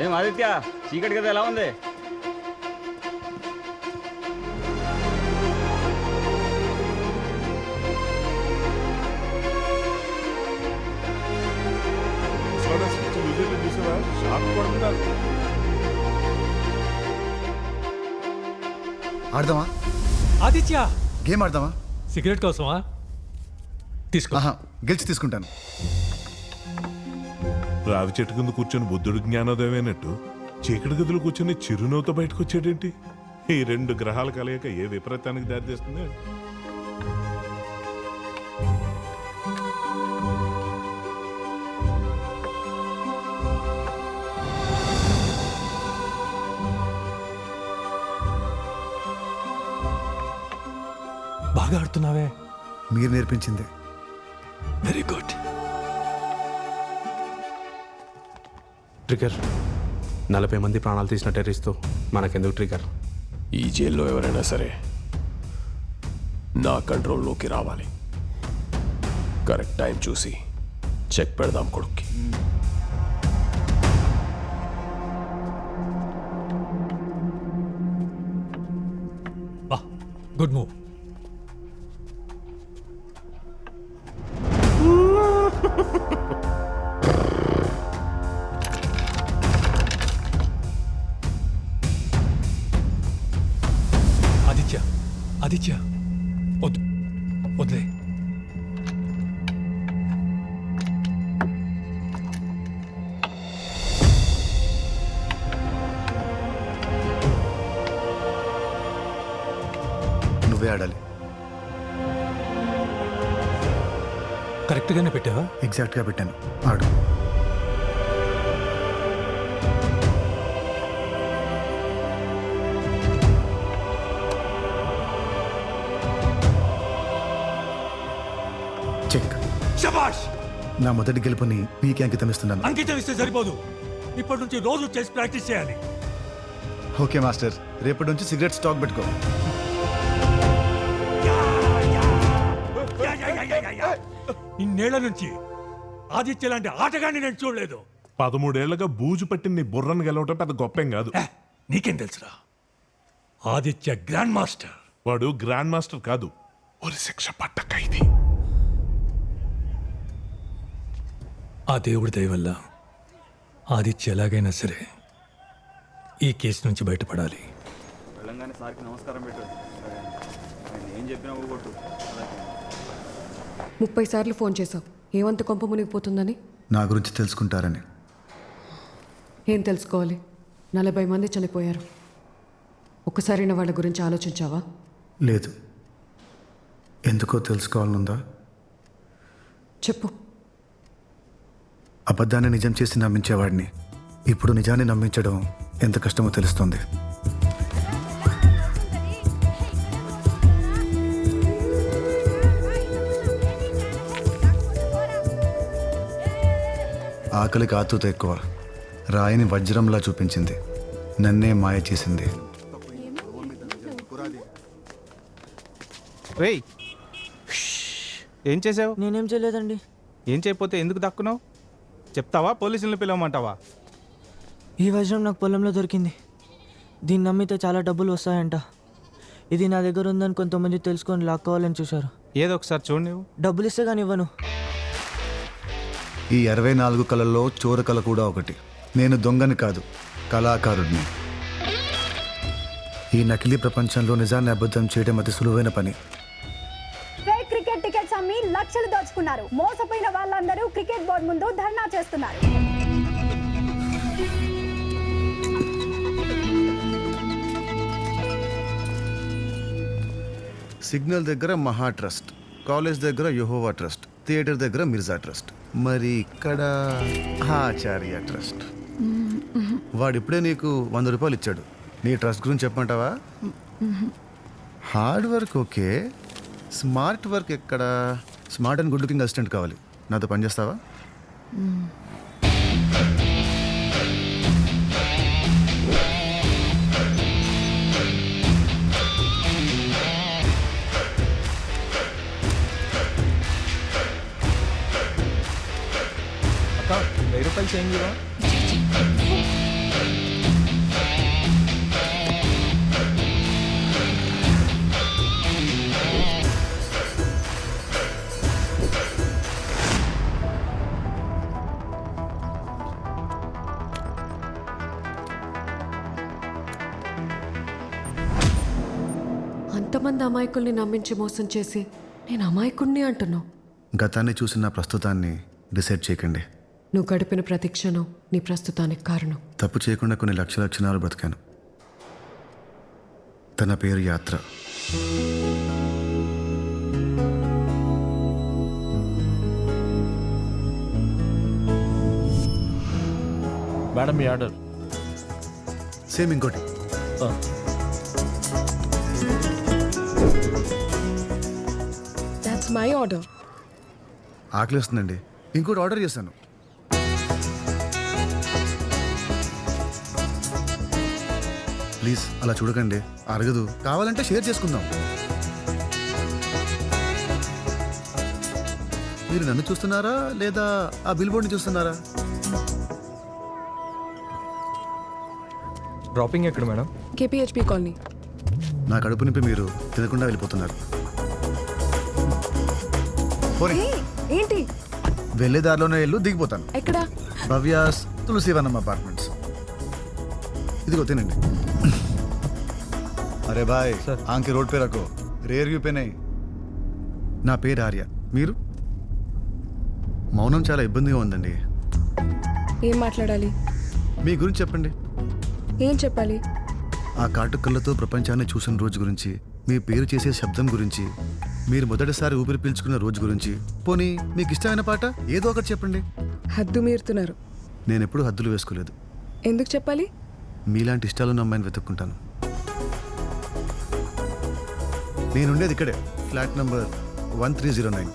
ఏం ఆదిత్య? చీకటి కదా ఎలా ఉంది? ఆడదామా? ఆదిత్య! గేమ్ ఆడదామా? సిగరెట్ కోసమా? తీసుకో. గెలిచి తీసుకుంటాను. రావి చెట్టు కింద కూర్చొని బుద్ధుడు జ్ఞానోదయం అయినట్టు చీకటి గదిలో కూర్చొని చిరునవ్వుతో బయటకు వచ్చాడేంటి ఈ రెండు గ్రహాల కలయిక ఏ విపరీతానికి దారితీస్తుంది బాగా ఆడుతున్నావే. మీరు నేర్పించింది. వెరీ గుడ్ ట్రిగర్ నలభై మంది ప్రాణాలు తీసిన టెర్రరిస్తూ మనకెందుకు ట్రిగర్ ఈ జైల్లో ఎవరైనా సరే నా కంట్రోల్లోకి రావాలి. కరెక్ట్ టైం చూసి చెక్ పెడదాం కొడుక్కి. Good move. ఆదిత్య వద్దు వదిలే నువ్వే ఆడాలి. కరెక్ట్గానే పెట్టావా? ఎగ్జాక్ట్గా పెట్టాను. ఆడు. శబాష్ నా మొదటి గెలుపుని నీకే అంకితం ఇస్తున్నాను. అంకితం ఇస్తే సరిపోదు. ఇప్పటి నుంచి రోజు చేసి ప్రాక్టీస్ చేయాలి. Okay master. రేపటి నుంచి సిగరెట్ స్టాక్ పెట్టుకో. ఇన్నేళ్ళ నుంచి ఆదిత్య లాంటి ఆటగాన్ని నేను చూడలేదు. పదమూడేళ్ళుగా బూజు పట్టిన నీ బుర్రను గెలవటం పెద్ద గొప్పేం కాదు. నీకేం తెలుసురా? Aditya grand master. వాడు గ్రాండ్ మాస్టర్ కాదు. ఒక శిక్ష పట్ట ఖైదీ ఆ దేవుడి దయ వల్ల ఆదిత్య ఎలాగైనా సరే ఈ కేసు నుంచి బయటపడాలి. వెళ్ళంగానే సార్కి నమస్కారం పెట్టు. ఏం చెప్పినా ఊగొట్టు ముప్పై సార్లు ఫోన్ చేశావు. ఏమంత కొంప మునిగిపోతుందని? నా గురించి తెలుసుకుంటారని. ఏం తెలుసుకోవాలి? నలభై మంది చనిపోయారు. ఒక్కసారైనా వాళ్ళ గురించి ఆలోచించావా? లేదు. ఎందుకో తెలుసుకోవాలనుందా? చెప్పు. అబద్ధాన్ని నిజం చేసి నమ్మించేవాడిని. ఇప్పుడు నిజాన్ని నమ్మించడం ఎంత కష్టమో తెలుస్తుంది. ఆకలికి ఆతుత ఎక్కువ. రాయిని వజ్రంలా చూపించింది. నన్నే మాయ చేసింది. రేయ్! ఏం చేసావు? నేనేం చేయలేదండి. ఏం చేయకపోతే ఎందుకు దక్కున్నావు? చెప్తావా? పోలీసులను పిలవమంటావా? ఈ వజ్రం నాకు పొలంలో దొరికింది. దీన్ని నమ్మితే చాలా డబ్బులు వస్తాయంట. ఇది నా దగ్గర ఉందని కొంతమంది తెలుసుకొని లాక్కోవాలని చూశారు. ఏదో ఒకసారి చూడు నువ్వు డబ్బులు ఇస్తే కానీ ఇవ్వను. ఈ అరవై నాలుగు కళల్లో చోర కళ కూడా ఒకటి. నేను దొంగని కాదు కళాకారుడిని. ఈ నకిలీ ప్రపంచంలో నిజాన్ని అబద్ధం చేయడం అతి సులువైన పని. లక్షలు దోచుకున్నారు. మోసపోయిన వాళ్ళందరూ క్రికెట్ బోర్డు ముందు ధర్నా చేస్తున్నారు. సిగ్నల్ దగ్గర మహా ట్రస్ట్ కాలేజ్ దగ్గర యహోవా ట్రస్ట్ థియేటర్ దగ్గర మిర్జా ట్రస్ట్ మరి ఇక్కడ ఆచార్య ట్రస్ట్. వాడు ఇప్పుడే నీకు వంద రూపాయలు ఇచ్చాడు. నీ ట్రస్ట్ గురించి చెప్పమంటావా? Hard work okay. Smart work ఎక్కడ? Smart and good looking assistant కావాలి. నాతో పనిచేస్తావా అక్క వెయ్యి రూపాయలు చేంజ్? అంతమంది అమాయకుల్ని నమ్మించి మోసం చేసి నేను అమాయకుణ్ణి అంటున్నావు? గతాన్ని చూసిన ప్రస్తుతాన్ని డిసైడ్ చేయకండి. నువ్వు గడిపిన ప్రతి క్షణం నీ ప్రస్తుతానికి కారణం. తప్పు చేయకుండా కొన్ని లక్షల క్షణాలు బ్రతికాను. తన పేరు యాత్ర. మేడం మీ ఆర్డర్. సేమ్ ఇంకోటి. మై ఆర్డర్ ఆకలి వస్తుందండి ఇంకోటి ఆర్డర్ చేశాను. ప్లీజ్ అలా చూడకండి. అరగదు. కావాలంటే షేర్ చేసుకుందాం. మీరు నన్ను చూస్తున్నారా? లేదా ఆ బిల్ బోర్డ్ని చూస్తున్నారా? డ్రాపింగ్ ఎక్కడ మేడం కేపీహెచ్పి కాలనీ నా కడుపు నింపి మీరు తినకుండా వెళ్ళిపోతున్నారు. పోనీ ఏంటి? వెళ్ళే దారిలోనే వెళ్ళు దిగిపోతాను. ఎక్కడ? భవ్యాస్ తులసివనం అపార్ట్మెంట్స్ ఇదిగో తినండి. అరే బాయ్ ఆంకి రోడ్ పే రకో రేర్ వ్యూ నా పేరు ఆర్య. మీరు? మౌనం చాలా ఇబ్బందిగా ఉందండి. ఏం మాట్లాడాలి? మీ గురించి చెప్పండి. ఏం చెప్పాలి? ఆ కాటుకళ్ళతో ప్రపంచాన్ని చూసిన రోజు గురించి మీ పేరు చేసే శబ్దం గురించి మీరు మొదటిసారి ఊపిరి పీల్చుకున్న రోజు గురించి. పోనీ మీకు ఇష్టమైన పాట? ఏదో ఒకటి చెప్పండి. హద్దు మీరుతున్నారు. నేను ఎప్పుడూ హద్దులు వేసుకోలేదు. ఎందుకు చెప్పాలి? మీలాంటి ఇష్టాలను అమ్మాయిని వెతుక్కుంటాను. నేనుండేది ఇక్కడే flat number one three zero nine.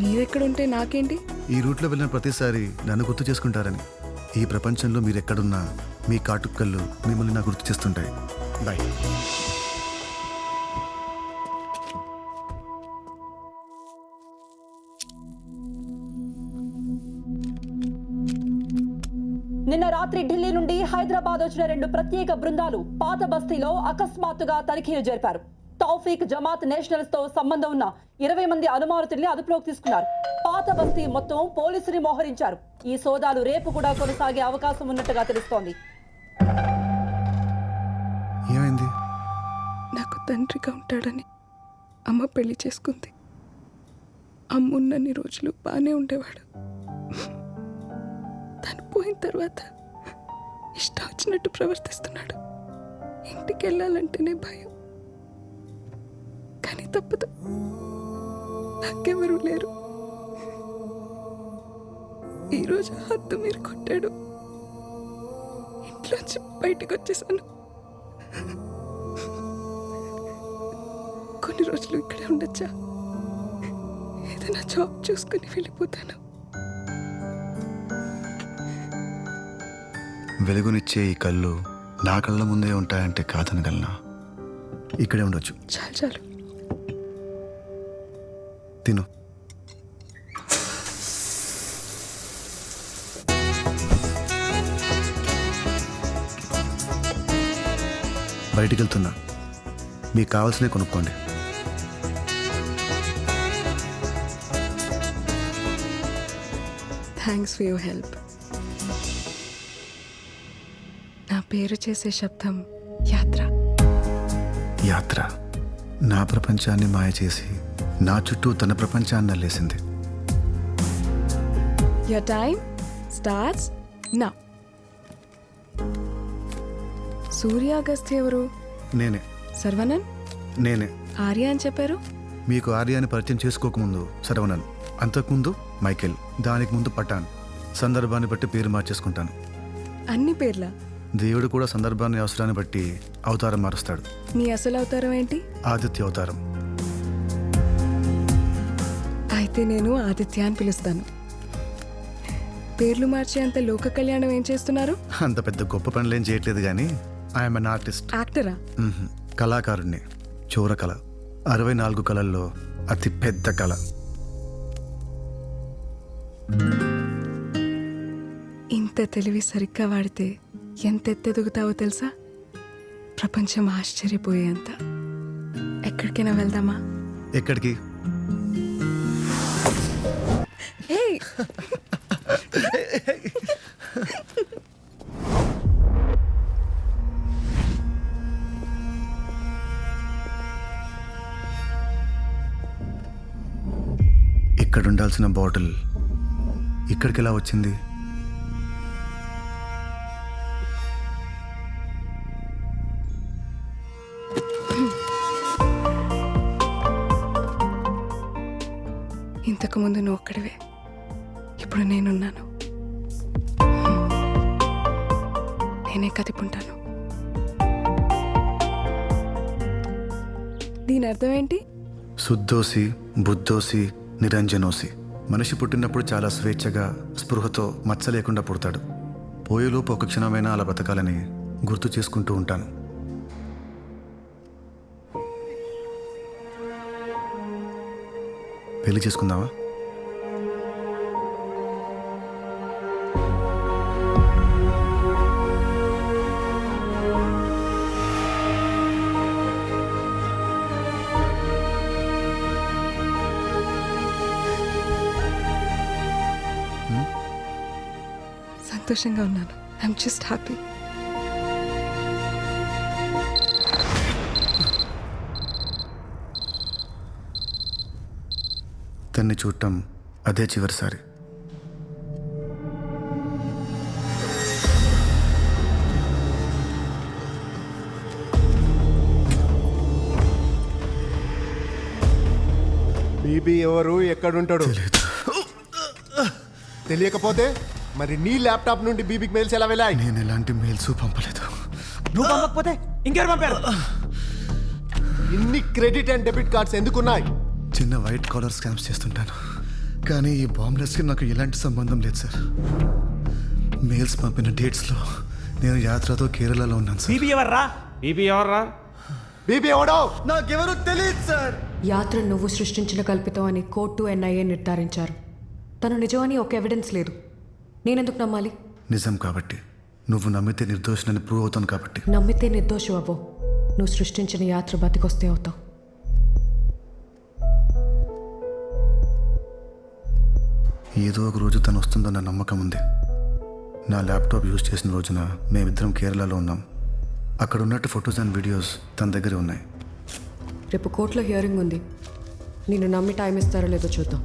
మీరెక్కడుంటే నాకేంటి? ఈ రూట్లో వెళ్ళిన ప్రతిసారి నన్ను గుర్తు చేసుకుంటారని. ఈ ప్రపంచంలో మీరు ఎక్కడున్నా మీ కాటుక్కళ్ళు మిమ్మల్ని నాకు గుర్తు చేస్తుంటాయి. బాయ్ వచ్చిన రెండు ప్రత్యేక బృందాలు పాత బస్తీలో అకస్మాత్తుగా తనిఖీలు జరిపారు. తౌఫీక్ జమాత్ నేషనల్స్తో సంబంధం ఉన్న ఇరవై మంది అనుమానితుల్ని అదుపులోకి తీసుకున్నారు. పాత బస్తీ మొత్తం పోలీసుని మోహరించారు. ఈ సోదాలు రేపు కూడా కొనసాగే అవకాశం ఉన్నట్టుగా తెలుస్తోంది. ఏమైంది? నాకు తండ్రిగా ఉంటాడని అమ్మ పెళ్ళి చేసుకుంది. అమ్మున్నన్ని రోజులు బాగానే ఉండేవాడు. తను పోయిన తర్వాత ఇష్టం వచ్చినట్టు ప్రవర్తిస్తున్నాడు. ఇంటికి వెళ్ళాలంటేనే భయం. కానీ తప్పదు. నాకెవరూ లేరు. ఈరోజు హద్దు మీరు కొట్టాడు. ఇంట్లోంచి బయటకు వచ్చేసాను కొన్ని రోజులు ఇక్కడే ఉండొచ్చా? ఏదైనా జాబ్ చూసుకుని వెళ్ళిపోతాను. వెలుగునిచ్చే ఈ కళ్ళు నా కళ్ళ ముందే ఉంటాయంటే కాదనగలనా? ఇక్కడే ఉండొచ్చు. చాలు చాలు. తిను. బయటికి వెళ్తున్నా మీకు కావాల్సినవి కొనుక్కోండి. థ్యాంక్స్ ఫర్ యువర్ హెల్ప్ పేరు చేసే శబ్దం యాత్ర. యాత్ర నా ప్రపంచాన్ని మాయ చేసి నా చుట్టూ తన ప్రపంచాన్ని అల్లేసింది. యర్ టైమ్ స్టార్ట్స్ నా సూర్య అగస్త్య ఎవరు? నేనే. సర్వనన్ నేనే. ఆర్య అని చెప్పారు? మీకు ఆర్యాన్ని పరిచయం చేసుకోకముందు శరవణన్ అంతకుముందు మైకేల్ దానికి ముందు పఠాన్ సందర్భాన్ని బట్టి పేరు మార్చేసుకుంటాను. అన్ని పేర్ల? దేవుడు కూడా సందర్భాన్ని అవసరాన్ని బట్టి అవతారం మారుస్తాడు. మీ అసలు అవతారం ఏంటి? ఆదిత్య అవతారం. అయితే నేను ఆదిత్య అని పిలుస్తాను. పేర్లు మార్చే అంత లోక కళ్యాణం ఏం చేస్తున్నారు? అంత పెద్ద గొప్ప పనులేం చేయట్లేదు కానీ ఐఎమ్ అన్ ఆర్టిస్ట్ యాక్టరా? కళాకారుణ్ణి. చోర కళ. అరవై నాలుగు కళల్లో అతి పెద్ద కళ. ఇంత తెలివి సరిగ్గా వాడితే ఎంత ఎత్తెదుగుతావో తెలుసా? ప్రపంచం ఆశ్చర్యపోయేంత. ఎక్కడికైనా వెళ్దామా? ఎక్కడికి? ఇక్కడ ఉండాల్సిన బాటిల్ ఇక్కడికి ఎలా వచ్చింది? ఇంతకు ముందు నువ్వు ఒక్కడివే. ఇప్పుడు నేనున్నాను. నేనే కదిపుంటాను. దీని అర్థం ఏంటి? శుద్ధోసి బుద్ధోసి నిరంజనోసి. మనిషి పుట్టినప్పుడు చాలా స్వేచ్ఛగా స్పృహతో మచ్చ లేకుండా పుడతాడు. పోయేలోపు ఒక క్షణమైనా అలా బతకాలని గుర్తు చేసుకుంటూ ఉంటాను. పెళ్ళి చేసుకుందామా? సంతోషంగా ఉన్నాను. ఐఎమ్ జస్ట్ హ్యాపీ తన్ని చూడటం అదే చివరిసారి. బీబీ ఎవరు? ఎక్కడుంటాడు? తెలియకపోతే మరి నీ ల్యాప్టాప్ నుండి బీబీకి మెయిల్స్ ఎలా వెళ్ళాయి? నేను ఎలాంటి మెయిల్స్ పంపలేదు. నువ్వు పంపకపోతే ఇంకెవరు పంపారు? ఇన్ని క్రెడిట్ అండ్ డెబిట్ కార్డ్స్ ఎందుకున్నాయి? చిన్న వైట్ కాలర్ స్కామ్స్ చేస్తుంటాను. కానీ ఈ బాంబ్లెస్కి నాకు ఎలాంటి సంబంధం లేదు సార్. మెయిల్స్ పంపిన డేట్స్లో నేను యాత్రతో కేరళలో ఉన్నాను సార్. బీబీ ఎవర్రా? బీబీ ఎవర్రా? బీబీ ఎవడో? నాకెవరు తెలియదు సార్. యాత్ర నువ్వు సృష్టించిన కల్పితం అని కోర్టు ఎన్ఐఏ నిర్ధారించారు. తను నిజమని ఒక ఎవిడెన్స్ లేదు. నేనెందుకు నమ్మాలి? నిజం కాబట్టి. నువ్వు నమ్మితే నిర్దోషులని ప్రూవ్ అవుతాను కాబట్టి. నమ్మితే నిర్దోషు అవ్వో. నువ్వు సృష్టించిన యాత్ర బతికొస్తే అవుతావు. ఏదో ఒక రోజు తను వస్తుందన్న నమ్మకం ఉంది. నా ల్యాప్టాప్ యూజ్ చేసిన రోజున మేమిద్దరం కేరళలో ఉన్నాం. అక్కడ ఉన్నట్టు ఫొటోస్ అండ్ వీడియోస్ తన దగ్గర ఉన్నాయి. రేపు కోర్టులో హియరింగ్ ఉంది. నేను నమ్మి టైం ఇస్తారో లేదో చూద్దాం.